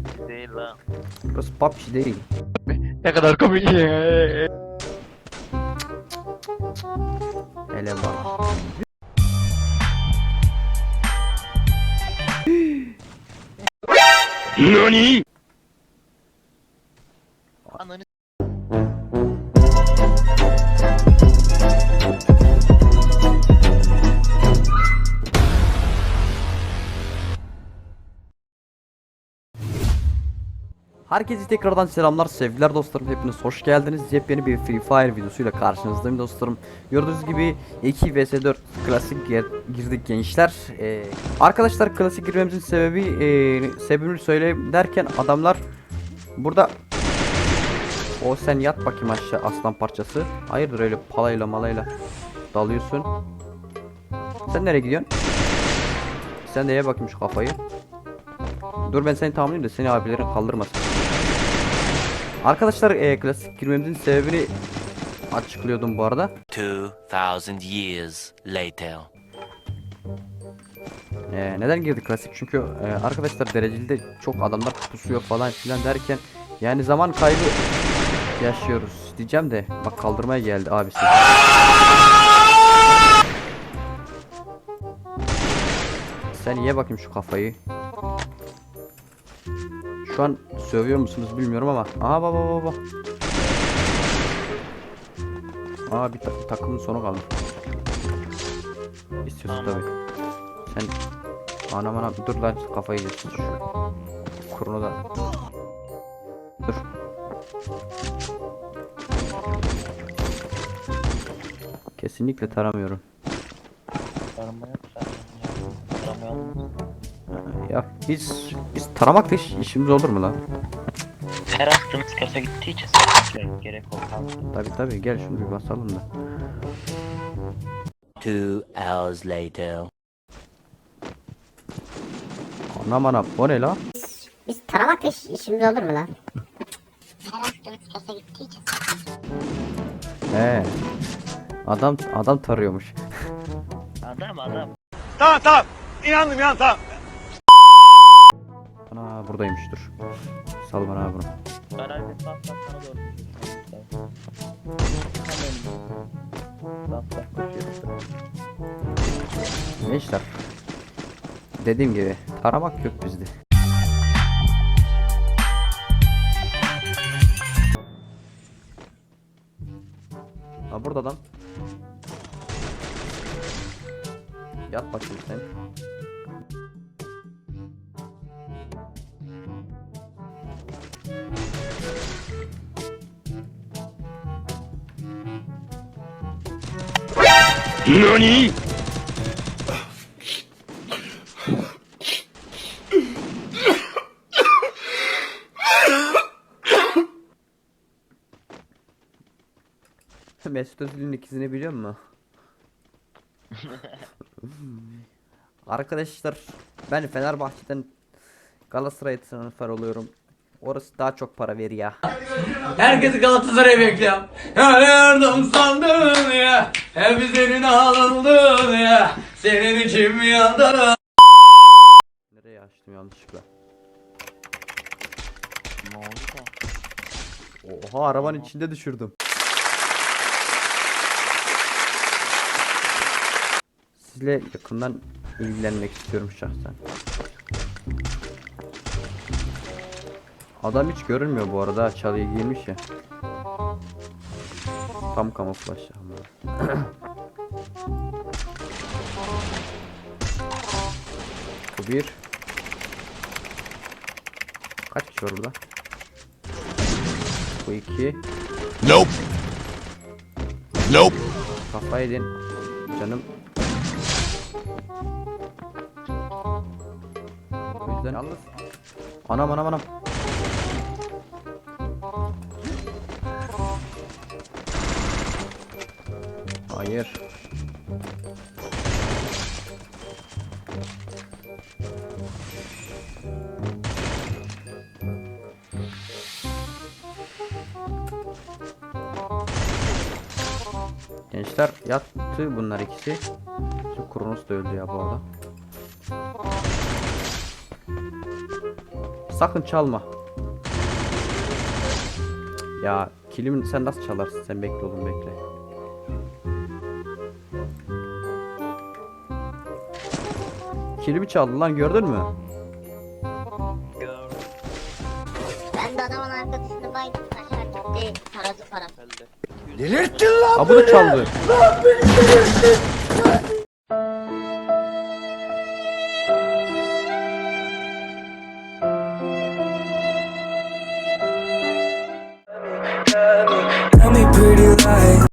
pros lá. Pops dele. É cada comidinha. Ele é bom. NANI? Herkese tekrardan selamlar sevgiler dostlarım. Hepiniz hoş geldiniz. Yepyeni bir Free Fire videosuyla karşınızdayım dostlarım. Gördüğünüz gibi 2 vs 4 klasik gir- girdik gençler. Ee, Arkadaşlar klasik girmemizin sebebi ee, sebebini söyleyeyim derken adamlar burada O sen yat bakayım aşağı aslan parçası. Hayırdır öyle palayla malayla dalıyorsun? Sen nereye gidiyorsun? Sen de ye bakayım şu kafayı? Dur ben seni tamamlayayım da seni abilerin kaldırmasın. Arkadaşlar e, klasik girmemizin sebebini açıklıyordum bu arada. 2000 years later. E, neden girdik klasik? Çünkü e, arkadaşlar dereceli çok adamlar pusuyor falan filan derken yani zaman kaybı yaşıyoruz diyeceğim de bak kaldırmaya geldi abisi. Sen ye bakayım şu kafayı. Şu an sövüyor musunuz bilmiyorum ama. Aha baba baba. Aa bir ta- takımın sonu kaldı. İstiyorsun tabi. Sen anam anam dur lan kafayı yesin şu kurunu da. Dur. Kesinlikle taramıyorum. tarama yok zaten ya. Ya biz biz taramak da iş- işimiz olur mu lan? Her attığımız kasa gittiği için. Gerek olmaz. Tabi tabi gel şunu bir basalım da. Two hours later. Anam anam o ne la? Biz taramak iş, işimiz olur mu lan? He. Adam adam tarıyormuş. Adam adam. Ana buradaymış dur. Sal bana abi bunu. Garajda saf saf sana doğru. Koşuyor. Gençler. Dediğim gibi taramak yok bizde. Ha burada adam. Yat bakayım sen. NANI? Mesut Özil'in ikizini biliyor musun? Arkadaşlar ben Fenerbahçe'den Galatasaray transfer oluyorum. Orası daha çok para veriyor. Herkesi Galatasaray'a bekliyorum. Ya ne yardım sandın ya. Hep senin alındın ya. Senin için mi yandı? Nereye açtım yanlışlıkla? Ne oldu? Oha arabanın içinde düşürdüm. Sizle yakından ilgilenmek istiyorum şahsen. Adam hiç görünmüyor bu arada çalıya girmiş ya. Tam kamuflaj ama. Bu bir. Kaç kişi var burada? Bu iki. Nope. Nope. Kafa yedin. Canım. O yüzden yalnız. Anam anam anam. Hayır. Gençler yattı bunlar ikisi. Şu Kronos da öldü ya bu arada. sakın çalma. Ya kilimi sen nasıl çalarsın? Sen bekle oğlum bekle. Kilimi çaldı lan gördün mü? Ben de adamın arkasını baydım. Aşağı gitti. Taradı para. Ha bu da çaldı.